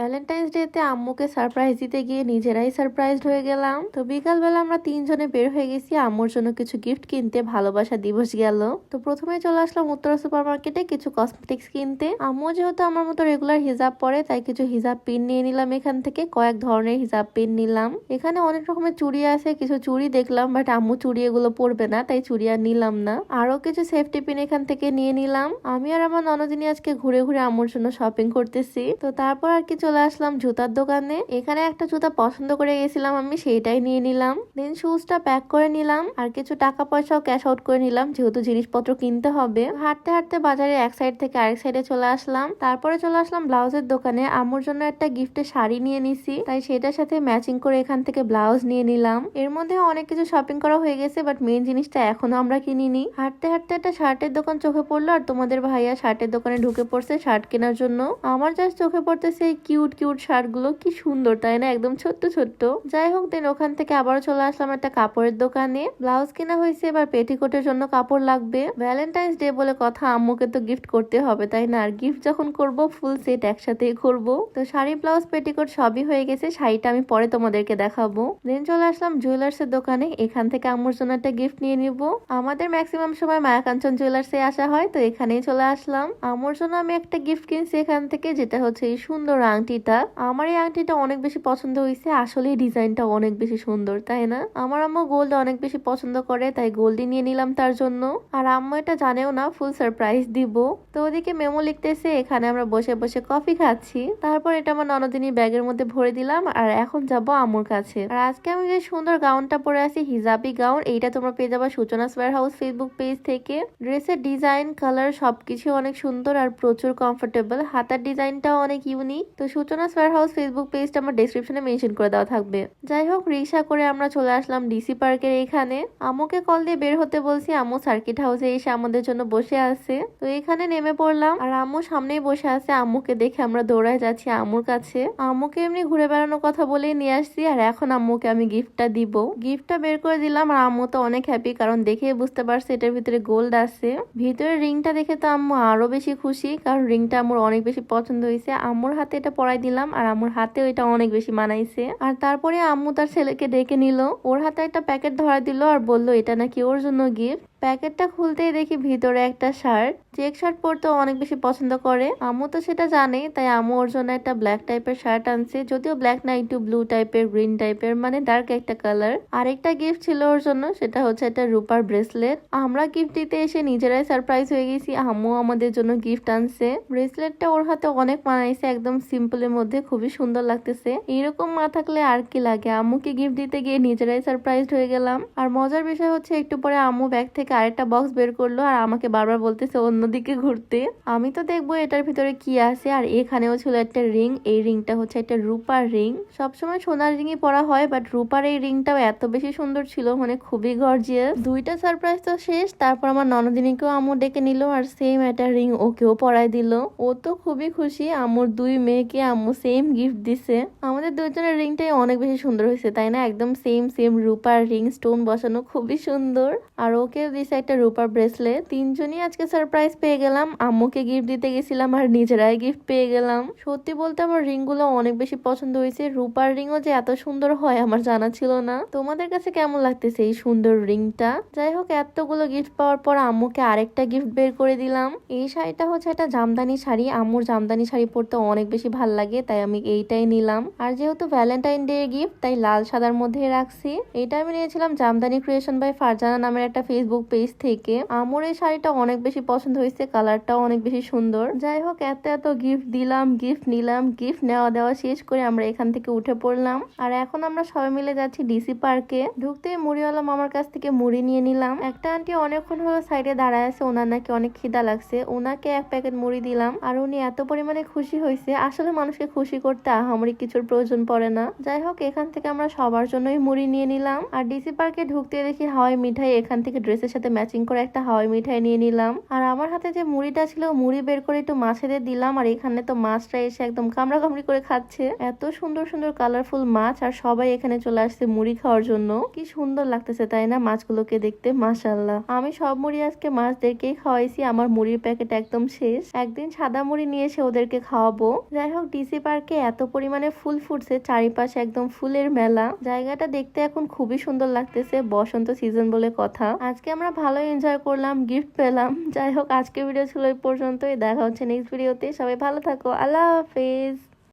Valentine's ডেতে আম্মুকে surprise দিতে গিয়ে নিজেরাই সারপ্রাইজড হয়ে গেলাম। তো বিকালবেলা আমরা তিনজনে বের হয়ে গেছি, আম্মুর জন্য কিছু গিফট কিনতে, ভালোবাসা দিবস গেল। তো প্রথমে চলে আসলাম উত্তরা সুপার মার্কেটে কিছু কসমেটিক্স কিনতে। আম্মু যেহেতু আমার মতো রেগুলার হিজাব পরে, তাই কিছু হিজাব পিন নিয়ে নিলাম এখান থেকে, কয়েক ধরনের হিজাব পিন নিলাম। এখানে অনেক রকমের চুড়ি আছে, কিছু চুড়ি দেখলাম বাট আম্মু চুড়ি এগুলো পরবে না, তাই চুড়ি আর নিলাম না। আরও কিছু সেফটি পিন এখান থেকে নিয়ে নিলাম। আমি আর আমার ননদিনী আজকে ঘুরে ঘুরে আম্মুর জন্য শপিং করতেছি। তো তারপর আর কি চলে আসলাম জুতার দোকানে। এখানে একটা জুতা পছন্দ করে গেছিলাম আমি, সেইটাই নিয়ে নিলাম। দেন শুজটা প্যাক করে নিলাম আর কিছু টাকা পয়সাও ক্যাশ আউট করে নিলাম, যেহেতু জিনিসপত্র কিনতে হবে। হাঁটতে হাঁটতে বাজারে এক সাইড থেকে আরেক সাইডে চলে আসলাম। তারপরে চলে আসলাম ব্লাউজের দোকানে। আম্মুর জন্য একটা গিফটের শাড়ি নিয়ে নিছি। তাই সেটার সাথে ম্যাচিং করে এখান থেকে ব্লাউজ নিয়ে নিলাম। এর মধ্যে অনেক কিছু শপিং করা হয়ে গেছে বাট মেন জিনিসটা এখনও আমরা কিনিনি। হাঁটতে হাঁটতে একটা শার্টের দোকান চোখে পড়ল আর তোমাদের ভাইয়া শার্টের দোকানে ঢুকে পড়ছে শার্ট কেনার জন্য। আমার জাস্ট চোখে পড়তেছে এই কিউট কিউট শার্টগুলো কি সুন্দর, তাই না? একদম ছোট্ট ছোট্ট। যাই হোক দেন ওখান থেকে আবারও চলে আসলাম একটা কাপড়ের দোকানে। ব্লাউজ কেনা হয়েছে, এবার পেটিকোটের জন্য কাপড় লাগবে। ভ্যালেন্টাইন্স ডে বলে কথা আম্মুকে তো গিফট করতে হবে, তাই না? আর গিফট যখন করব ফুল সেট একসাথেই করব। তো শাড়ি, ব্লাউজ পেটিকোট সবই হয়ে গেছে, শাড়িটা আমি পরে তোমাদেরকে দেখাবো। দেন চলে আসলাম জুয়েলার্স এর দোকানে, এখান থেকে আম্মুর জন্য একটা গিফট নিয়ে নিব। আমাদের ম্যাক্সিমাম সময় মায়াকাঞ্চন জুয়েলার্সে আসা হয়, তো এখানেই চলে আসলাম। আম্মুর জন্য আমি একটা গিফট কিনছি এখান থেকে, যেটা হচ্ছে এই সুন্দর আংটিটা আমার এই আংটিটা অনেক বেশি পছন্দ হয়েছে আসলে ডিজাইনটা অনেক বেশি সুন্দর, তাই না? আমার আম্মু গোল্ড অনেক বেশি পছন্দ করে, তাই গোল্ডই নিয়ে নিলাম তার জন্য। আর আম্মু এটা জানেও না ফুল সারপ্রাইজ দিব। তো ওদিকে মেমো লিখতেছে, এখানে আমরা বসে বসে কফি খাচ্ছি। তারপর এটা আমার ননদিনী ব্যাগের মধ্যে ভরে দিলাম, আর এখন যাব আম্মুর কাছে। আর আজকে আমি যে সুন্দর গাউনটা পরে আছি, হিজাবি গাউন, এইটা তোমরা পেয়ে যাবা সূচনা স্কোয়ার হাউস ফেসবুক পেজ থেকে। ড্রেসের ডিজাইন কালার সবকিছু অনেক সুন্দর আর প্রচুর কমফোর্টেবল হাতার ডিজাইনটাও অনেক ইউনিক তো সূচনা স্কোয়ার হাউস ফেসবুক পেজটা আমার ডেসক্রিপশনে মেনশন করে দেওয়া থাকবে। যাই হোক রিক্সা করে আমরা চলে আসলাম ডিসি পার্কের এখানে। আম্মুকে কল দিয়ে বের হতে বলছি, আম্মু সার্কিট হাউসে এসে আমাদের জন্য বসে আছে। তো এখানে নেমে পড়লাম আর আম্মু সামনেই বসে আছে। আম্মুকে দেখে আমরা দৌড়ায় যাচ্ছি আম্মুর কাছে। আম্মুকে এমনি ঘুরে বেড়ানোর কথা বলেই নিয়ে আসছি আর এখন আম্মুকে আমি গিফটটা দিব। গিফটটা বের করে দিলাম আর আম্মু তো অনেক হ্যাপি কারণ দেখে বুঝতে পারছে এটার ভিতরে গোল্ড আছে। ভিতরে রিংটা দেখে তো আম্মু আরও বেশি খুশি কারণ রিংটা আম্মুর অনেক বেশি পছন্দ হয়েছে। আম্মুর হাতে এটা পরাই দিলাম আর আমার হাতেও এটা অনেক বেশি মানাইছে। আর তারপরে আম্মু তার ছেলেকে ডেকে নিল। ওর হাতে একটা প্যাকেট ধরা দিল আর বলল, এটা নাকি ওর জন্য গিফট প্যাকেটটা খুলতেই দেখি ভিতরে একটা শার্ট। চেক শার্ট পরতে অনেক বেশি পছন্দ করে। আমু তো সেটা জানে, তাই আম্মু ওর জন্য একটা ব্ল্যাক টাইপের শার্ট আনছে। যদিও ব্ল্যাক না, একটু ব্লু টাইপের গ্রিন টাইপের মানে ডার্ক একটা কালার আরেকটা গিফট ছিল ওর জন্য, সেটা হচ্ছে একটা রূপার ব্রেসলেট আমরা গিফট দিতে এসে নিজেরাই সারপ্রাইজ হয়ে গেছি, আম্মু আমাদের জন্য গিফট আনছে। ব্রেসলেটটা ওর হাতে অনেক মানাইছে, একদম সিম্পলের মধ্যে, খুবই সুন্দর লাগতেছে। এরকম মা থাকলে আর কি লাগে? আম্মুকে গিফট দিতে গিয়ে নিজেরাই সারপ্রাইজড হয়ে গেলাম। আর মজার বিষয় হচ্ছে, একটু পরে আম্মু ব্যাগ থেকে আরেকটা বক্স বের করল আর আমাকে বারবার বলতেছে, অন্যদিকে ঘুরতে। আমি তো দেখব এটার ভিতরে কি আছে। আর এখানেও ছিল একটা রিং এই রিংটা হচ্ছে একটা রূপার রিং সবসময় সোনার রিংই পরা হয় বাট রূপার এই রিংটাও এত বেশি সুন্দর ছিল মানে খুবই গর্জিয়াস দুইটা সারপ্রাইজ তো শেষ, তারপর আমার ননদিনীকেও আম্মু ডেকে নিল আর সেম একটা রিং ওকেও পরাই দিল। ও তো খুবই খুশি, আম্মুর দুই মেয়েকে আম্মু সেম গিফট দিছে। আমাদের দুজনের রিংটাই অনেক বেশি সুন্দর হয়েছে, তাই না? একদম সেম সেম রূপার রিং স্টোন বসানো খুবই সুন্দর। আর ওকে দিছে একটা রূপার ব্রেসলেট তিনজনই আজকে সারপ্রাইজ পেয়ে গেলাম। আম্মুকে গিফট দিতে গেছিলাম আর নিজেরাই গিফট পেয়ে গেলাম। সত্যি বলতে আমার রিংগুলো অনেক বেশি পছন্দ হয়েছে। রূপার রিংও যে এত সুন্দর হয় আমার জানা ছিল না। তোমাদের কাছে কেমন লাগতেছে এই সুন্দর রিংটা? যাই হোক, এতগুলো গিফট পাওয়ার পর আম্মুকে আরেকটা গিফট বের করে দিলাম। এই শাড়িটা হচ্ছে একটা জামদানি শাড়ি। আম্মুর জামদানি শাড়ি পরতে অনেক বেশি ভালো লাগে, তাই আমি এইটাই নিলাম। আর যেহেতু ভ্যালেন্টাইন ডে গিফট তাই লাল সাদার মধ্যে রাখছি। এটা আমি নিয়েছিলাম জামদানি ক্রিয়েশন বাই ফারজানা নামের একটা ফেসবুক পেজ থেকে। আমার এই শাড়িটা অনেক বেশি পছন্দ হয়েছে, কালারটাও অনেক বেশি সুন্দর। যাই হোক, এত এত গিফট দিলাম গিফট নিলাম গিফট নেওয়া দেওয়া শেষ করে আমরা এখান থেকে উঠে পড়লাম। আর এখন আমরা সবাই মিলে যাচ্ছি ডিসি পার্কে ঢুকতে মুড়িওয়ালা মামার কাছ থেকে মুড়ি নিয়ে নিলাম। একটা আন্টি অনেকক্ষণ হলো সাইডে দাঁড়ায় আছে, ওনার নাকি অনেক খিদা লাগছে। ওনাকে এক প্যাকেট মুড়ি দিলাম। আর উনি এত পরিমাণে খুশি হয়েছে। আসলে মানুষকে খুশি করতে আহামরি কিছুর প্রয়োজন পড়ে না। যাই হোক, এখান থেকে আমরা সবার জন্যই মুড়ি নিয়ে নিলাম। আর ডিসি পার্কে ঢুকতে দেখি হাওয়াই মিঠাই এখান থেকে ড্রেসের সাথে সাথে ম্যাচিং করে একটা হাওয়াই মিঠাই নিয়ে নিলাম। আর আমার হাতে যে মুড়িটা ছিল, মুড়ি বের করে একটু মাছেদের দিলাম, আর এখানে তো মাছটা এসে একদম কামড়া কামড়ি করে খাচ্ছে। এত সুন্দর সুন্দর কালারফুল মাছ, আর সবাই এখানে চলে আসছে মুড়ি খাওয়ার জন্য। কি সুন্দর লাগতেছে, তাই না? মাছগুলোকে দেখতে মাশাল্লাহ আমি সব মুড়ি আজকে মাছদেরকেই খাওয়াইছি, আমার মুড়ির প্যাকেট একদম শেষ। একদিন সাদা মুড়ি নিয়ে এসে ওদেরকে খাওয়াবো। যাই হোক ডিসি পার্কে এত পরিমাণে ফুল ফুটছে, চারিপাশে একদম ফুলের মেলা। জায়গাটা দেখতে এখন খুবই সুন্দর লাগতেছে, বসন্ত সিজন বলে কথা। আজকে আমরা ভালো এনজয় করলাম গিফট পেলাম। যাই হোক আজকে ভিডিও ছিল এই পর্যন্তই। দেখা হচ্ছে নেক্সট ভিডিওতে সবাই ভালো থাকো। আল্লাহ হাফেজ।